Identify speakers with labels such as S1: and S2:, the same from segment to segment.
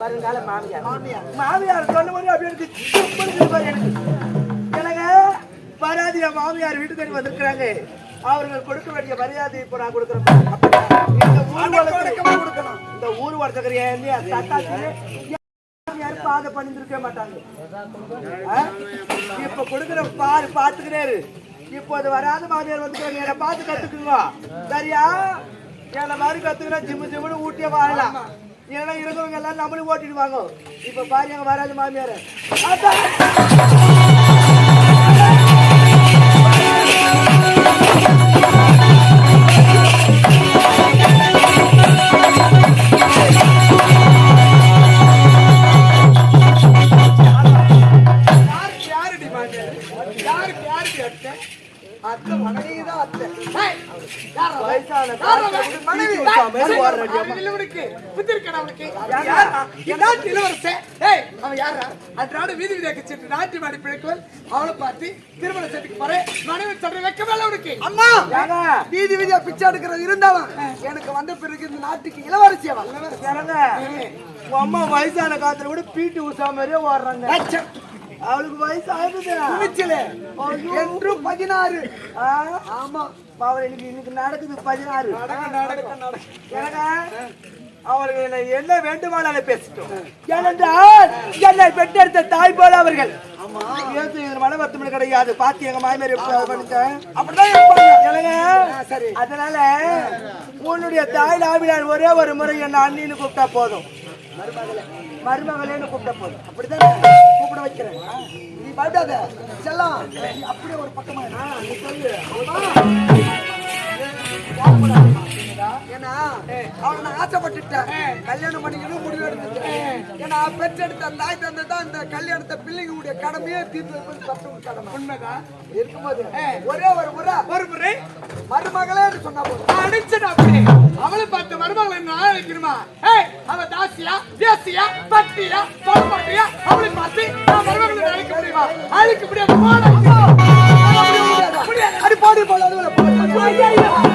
S1: வருங்கால மாமியார். மாமியார். சொன்ன மாதிரி பாரு எனக்கு. எனக்கு வராது என் மாமியார் வீட்டுக்கு வந்திருக்கிறாங்க. அவர்கள் கொடுக்க வேண்டிய மரியாதை இப்போ நான் கொடுக்குறேன் இந்த ஊர் வழக்கு கொடுக்கணும். இந்த ஊர் வளர்த்துக்கிற யாரும் பாதை பண்ணிருக்க மாட்டாங்க? இப்ப கொடுக்குற பாரு பாத்துக்கிறாரு. இப்போ அது வராத மாமியார் வந்துக்கிறாங்க என்னை பார்த்து கத்துக்குங்க. சரியா? என்ன மாதிரி கத்துக்கிறா ஜிம்மு ஜிம்முன்னு ஊட்டியே வாழலாம் ஏன்னா இருக்கிறவங்க எல்லாரும் நம்மளும் ஓட்டிடுவாங்க. இப்ப பாரு அங்க வராது மாமியார்.
S2: வீதி வீதியா கச்சிட்டு நாட்டு மாடி பிழைக்குவல். அவளை பார்த்து திருமண செட்டுக்கு போறேன். மனைவி சொல்ற வெக்கமே இல்லை உனக்கு. அம்மா! வீதி வீதியா பிச்சை எடுக்கிற இருந்தாலும் எனக்கு வந்த பிறகு இந்த நாட்டுக்கு இளவரசி அவன்.
S1: இறங்க உங்க அம்மா வயசான காலத்துல கூட பீட்டி உஷா மாதிரியே ஓடுறாங்க. அவளுக்கு வயசு ஆகுது
S2: துணிச்சலு. என்றும் பதினாறு? ஆமா
S1: அவள் இன்னைக்கு இன்னைக்கு நடக்குது பதினாறு. எனக்கு அவர்கள் என்னை வேண்டுமானாலும் பேசட்டும். ஏனென்றால் என்னை பெற்றெடுத்த தாய் போல அவர்கள். மன வருத்தம் கிடையாது. பாத்தி எங்க மாமியார்
S2: அப்படிதான்.
S1: எனக்கு. அதனால உன்னுடைய தாய் நாவினார் ஒரே ஒரு முறை என்ன அண்ணின்னு கூப்பிட்டா போதும். மருமகளேன்னு கூப்பிட்டா போதும்.
S2: அப்படிதான்? கூப்பிட வைக்கிறேன். நீ பயப்படாத. செல்லம் அப்படியே ஒரு பக்கமா
S1: நீ சொல்லு.
S2: அவ்வளோதான் அவனை நான் ஆசைப்பட்டுட்டேன் கல்யாணம் பண்ணிக்கணும் முடிவு எடுத்துட்டேன் ஏன்னா பெற்றெடுத்த தாய் தந்தை தான் இந்த கல்யாணத்தை பிள்ளைங்களுடைய கடமையே தீர்த்து வைப்பது பத்தவங்க கடமை. உண்மைதான். இருக்கும்போது ஒரே ஒரு முறை
S3: ஒரு முறை.
S2: மருமகளே சொன்னா போதும்.
S3: அடிச்சது அப்படி. அவளை பார்த்த மருமகளை நான் அழைக்கணுமா ஏய் அவ தாசியா தேசியா பட்டியா சொல்பாட்டியா அவளை பார்த்து நான் மருமகளை அழைக்க முடியுமா? அழைக்க. முடியாது.
S2: அடி பாடி போல அதுல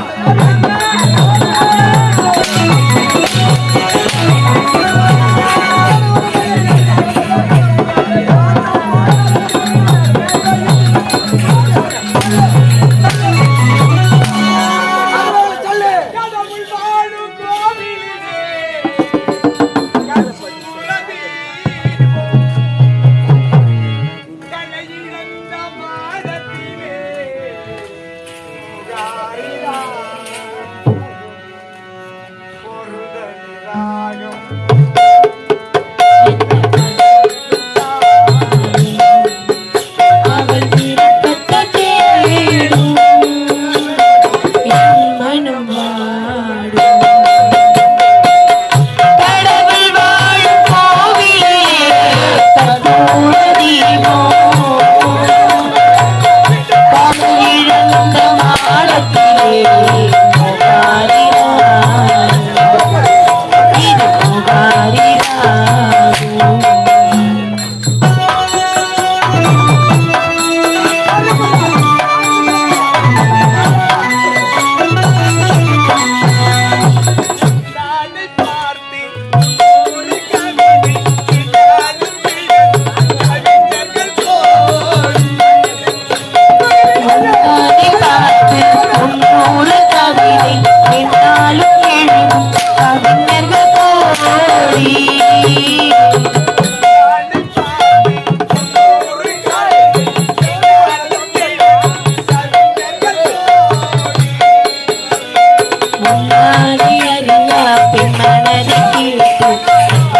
S4: முன்னாடி அறியா பெண் கேட்டு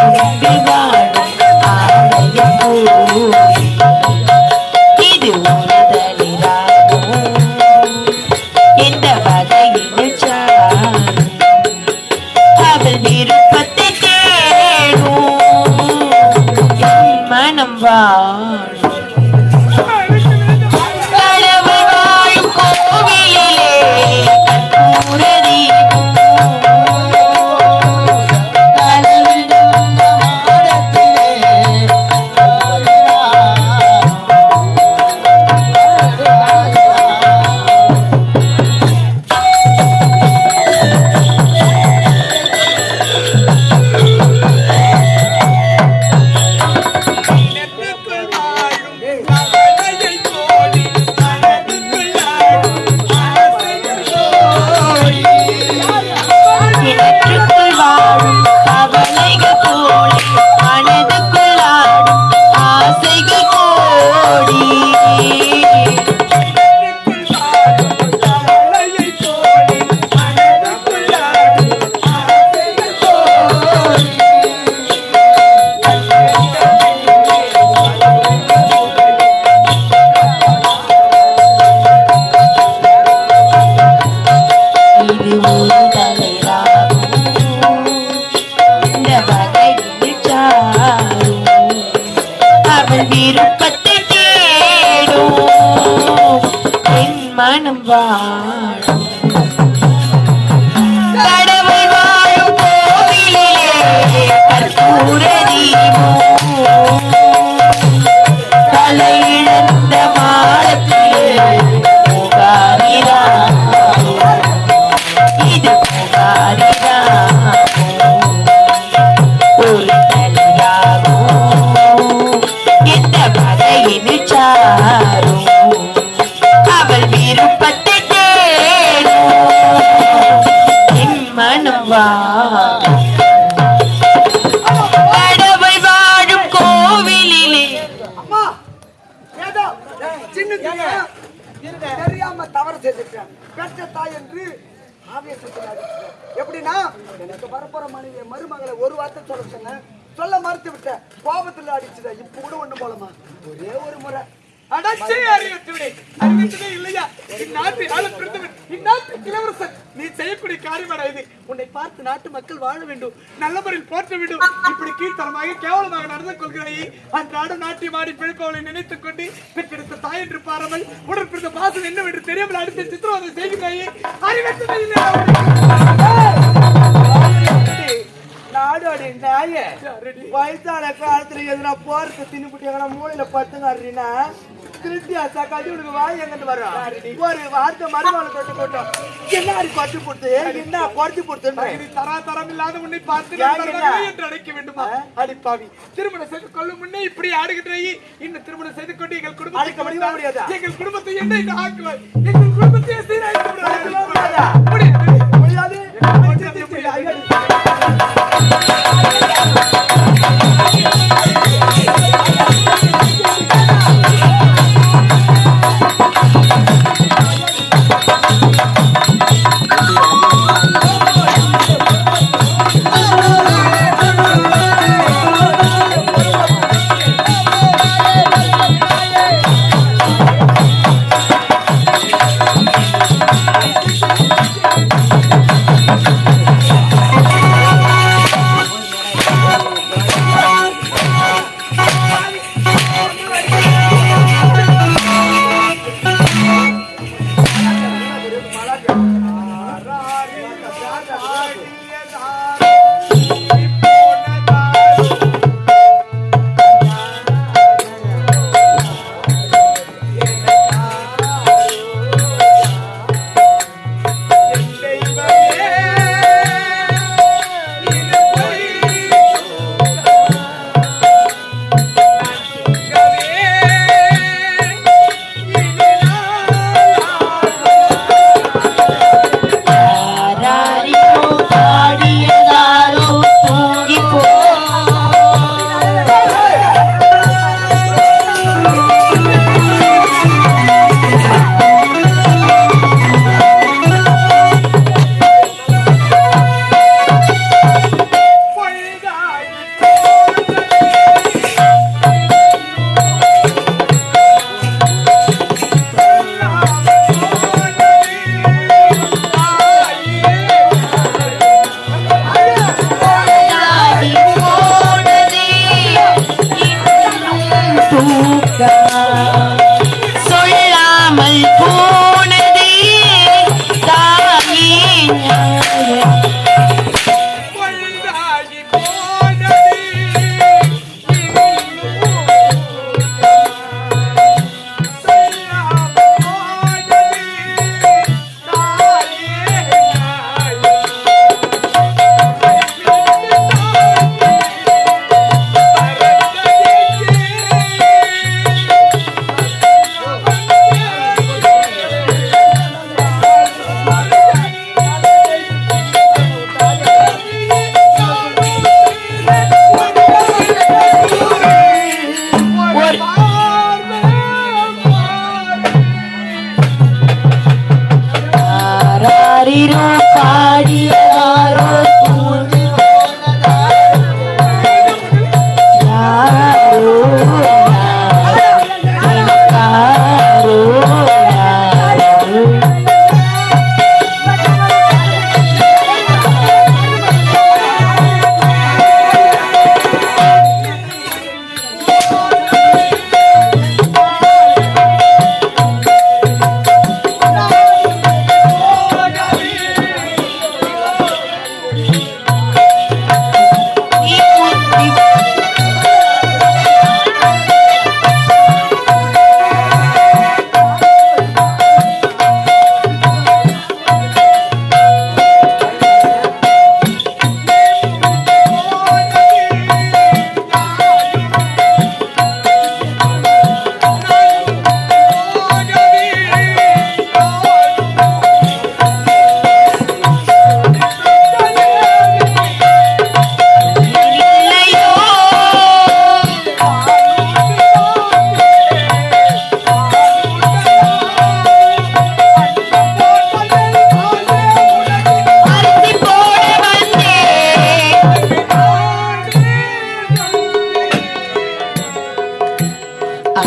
S4: விரும்பி ஆலயம் இது எந்த வகையில் அவள் விருப்பத்தை தேடும் மனம் வாழும். மனம் வா. கடவுள் வாழும் கோவிலிலே.
S2: அம்மா ஏதோ சின்ன தெரியாம தவறு செஞ்சுட்டேன். பெற்ற தாய் என்று எப்படின்னா எனக்கு வரப்போற மனைவி மருமகளை ஒரு வார்த்தை சொல்ல சொன்னேன். சொல்ல மறுத்து விட்டேன். கோபத்துல அடிச்சிட்டேன். இப்ப கூட ஒண்ணு போலமா ஒரே ஒரு முறை.
S3: அறிவித்ததே இல்லையா? இந்நாட்டு ஆள பிறந்தவன் இந்நாட்டு இளவரசன் நீ செய்யக்கூடிய காரியமான இது. உன்னை பார்த்து நாட்டு மக்கள் வாழ வேண்டும் நல்ல முறையில் போற்ற வேண்டும். இப்படி கீழ்த்தரமாக கேவலமாக நடந்து கொள்கிறாயே. அன்றாடம் நாட்டியம் ஆடி பிழைப்பவளை நினைத்துக் கொண்டு பெற்றெடுத்த தாய் என்று பாராமல் உடன் பிறந்த பாசம் என்னவென்று தெரியாமல் அடுத்த சித்திரவதை செய்கிறாயே. அறிவித்ததே
S1: நாடோடி நாய வயசான காலத்துல எதுனா போறது தின்னுபிட்டு எங்கன்னா மூலையில பத்துங்க திருப்தியா கட்டி உனக்கு வாய் எங்கிட்டு வரும் ஒரு வார்த்தை மறுநாள் தொட்டு போட்டோம். என்ன பட்டு போட்டு என்ன குறைச்சு
S3: இது தரா தரம் இல்லாத உன்னை பார்த்து என்று அழைக்க வேண்டுமா? அடிப்பாவி திருமணம் செய்து கொள்ளும் முன்னே இப்படி ஆடுகின்றாயே இன்னும் திருமணம் செய்து கொண்டு எங்கள் குடும்பத்தை
S1: அழைக்க முடியாதா?
S3: எங்கள் குடும்பத்தை என்ன என்று ஆக்குவாய். எங்கள் குடும்பத்தை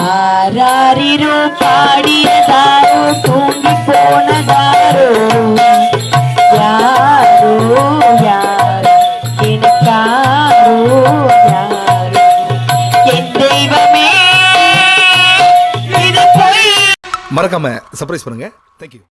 S4: ஆராரிரோ பாடியதாரோ தூங்கி போனதாரோ? யாரோ யார்? எனக்காரோ யார்? என் தெய்வமே
S5: மறக்காம சர்ப்ரைஸ் பண்ணுங்க. தேங்க்யூ